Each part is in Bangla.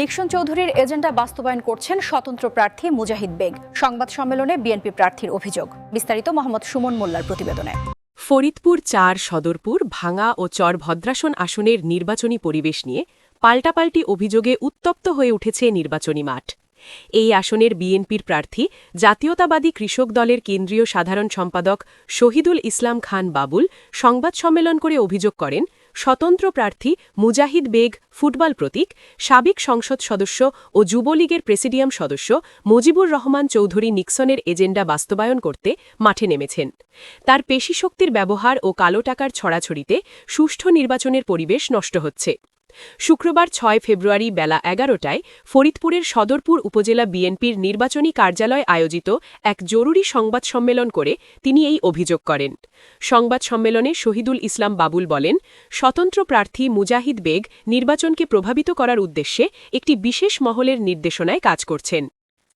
নিক্সন চৌধুরীর এজেন্ডা বাস্তবায়ন করছেন স্বতন্ত্র প্রার্থী মুজাহিদ বেগ। সংবাদ সম্মেলনে বিএনপি প্রার্থীর অভিযোগ। বিস্তারিত মোহাম্মদ সুমন মোল্লার প্রতিবেদনে। ফরিদপুর চার, সদরপুর, ভাঙা ও চর ভদ্রাসন আসনের নির্বাচনী পরিবেশ নিয়ে পাল্টাপাল্টি অভিযোগে উত্তপ্ত হয়ে উঠেছে নির্বাচনী মাঠ। এই আসনের বিএনপির প্রার্থী, জাতীয়তাবাদী কৃষক দলের কেন্দ্রীয় সাধারণ সম্পাদক শহীদুল ইসলাম খান বাবুল সংবাদ সম্মেলন করে অভিযোগ করেন স্বতন্ত্র প্রার্থী মুজাহিদ বেগ ফুটবল প্রতীক, সাবেক সংসদ সদস্য ও যুবলীগের প্রেসিডিয়াম সদস্য মুজিবুর রহমান চৌধুরী নিক্সনের এজেন্ডা বাস্তবায়ন করতে মাঠে নেমেছেন। তার পেশিশক্তির ব্যবহার ও কালো টাকার ছড়াছড়িতে সুষ্ঠু নির্বাচনের পরিবেশ নষ্ট হচ্ছে। শুক্রবার ছয় ফেব্রুয়ারি বেলা এগারোটায় ফরিদপুরের সদরপুর উপজেলা বিএনপির নির্বাচনী কার্যালয় আয়োজিত এক জরুরি সংবাদ সম্মেলন করে তিনি এই অভিযোগ করেন। সংবাদ সম্মেলনে শহীদুল ইসলাম বাবুল বলেন, স্বতন্ত্র প্রার্থী মুজাহিদ বেগ নির্বাচনকে প্রভাবিত করার উদ্দেশ্যে একটি বিশেষ মহলের নির্দেশনায় কাজ করছেন।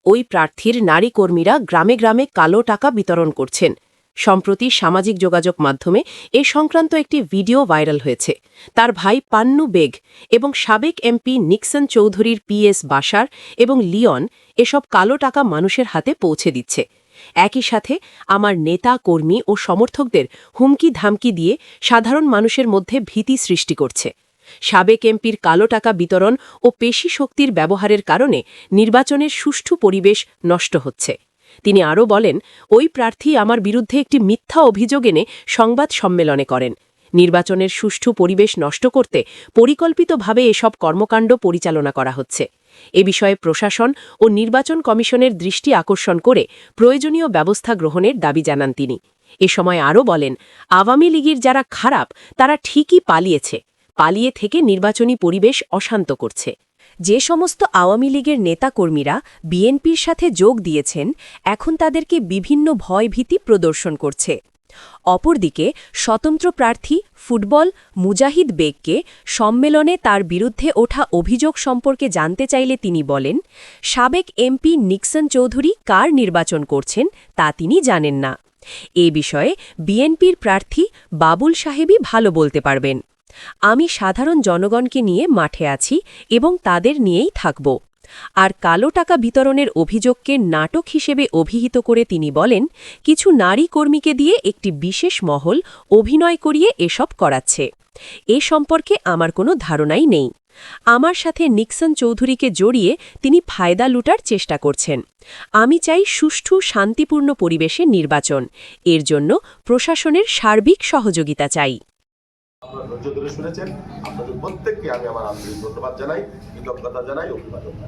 ওই প্রার্থীর নারী কর্মীরা গ্রামে গ্রামে কালো টাকা বিতরণ করছেন। সম্প্রতি সামাজিক যোগাযোগ মাধ্যমে এ সংক্রান্ত একটি ভিডিও ভাইরাল হয়েছে। তার ভাই পান্নু বেগ এবং সাবেক এমপি নিক্সন চৌধুরীর পিএস বাসার এবং লিয়ন এসব কালো টাকা মানুষের হাতে পৌঁছে দিচ্ছে। একই সাথে আমার নেতা, কর্মী ও সমর্থকদের হুমকি ধামকি দিয়ে সাধারণ মানুষের মধ্যে ভীতি সৃষ্টি করছে। সাবেক এমপির কালো টাকা বিতরণ ও পেশি শক্তির ব্যবহারের কারণে নির্বাচনের সুষ্ঠু পরিবেশ নষ্ট হচ্ছে। তিনি আরও বলেন, ওই প্রার্থী আমার বিরুদ্ধে একটি মিথ্যা অভিযোগ এনে সংবাদ সম্মেলনে করেন। নির্বাচনের সুষ্ঠু পরিবেশ নষ্ট করতে পরিকল্পিতভাবে এসব কর্মকাণ্ড পরিচালনা করা হচ্ছে। এ বিষয়ে প্রশাসন ও নির্বাচন কমিশনের দৃষ্টি আকর্ষণ করে প্রয়োজনীয় ব্যবস্থা গ্রহণের দাবি জানান তিনি। এ সময় আরও বলেন, আওয়ামী লীগের যারা খারাপ, তারা ঠিকই পালিয়েছে। পালিয়ে থেকে নির্বাচনী পরিবেশ অশান্ত করছে। যে সমস্ত আওয়ামী লীগের নেতাকর্মীরা বিএনপির সাথে যোগ দিয়েছেন, এখন তাদেরকে বিভিন্ন ভয়ভীতি প্রদর্শন করছে। অপরদিকে, স্বতন্ত্র প্রার্থী ফুটবল মুজাহিদ বেগকে সম্মেলনে তার বিরুদ্ধে ওঠা অভিযোগ সম্পর্কে জানতে চাইলে তিনি বলেন, সাবেক এমপি নিক্সন চৌধুরী কার নির্বাচন করছেন তা তিনি জানেন না। এ বিষয়ে বিএনপির প্রার্থী বাবুল সাহেবই ভালো বলতে পারবেন। আমি সাধারণ জনগণকে নিয়ে মাঠে আছি এবং তাদের নিয়েই থাকব। আর কালো টাকা বিতরণের অভিযোগকে নাটক হিসেবে অভিহিত করে তিনি বলেন, কিছু নারী কর্মীকে দিয়ে একটি বিশেষ মহল অভিনয় করিয়ে এসব করাচ্ছে। এ সম্পর্কে আমার কোনো ধারণাই নেই। আমার সাথে নিক্সন চৌধুরীকে জড়িয়ে তিনি ফায়দা লুটার চেষ্টা করছেন। আমি চাই সুষ্ঠু, শান্তিপূর্ণ পরিবেশে নির্বাচন। এর জন্য প্রশাসনের সার্বিক সহযোগিতা চাই। আপনারা ধৈর্য ধরে শুনেছেন। আপনাদের প্রত্যেককে আমি আমার আন্তরিক ধন্যবাদ জানাই, কৃতজ্ঞতা জানাই অভিবাদন জানাই।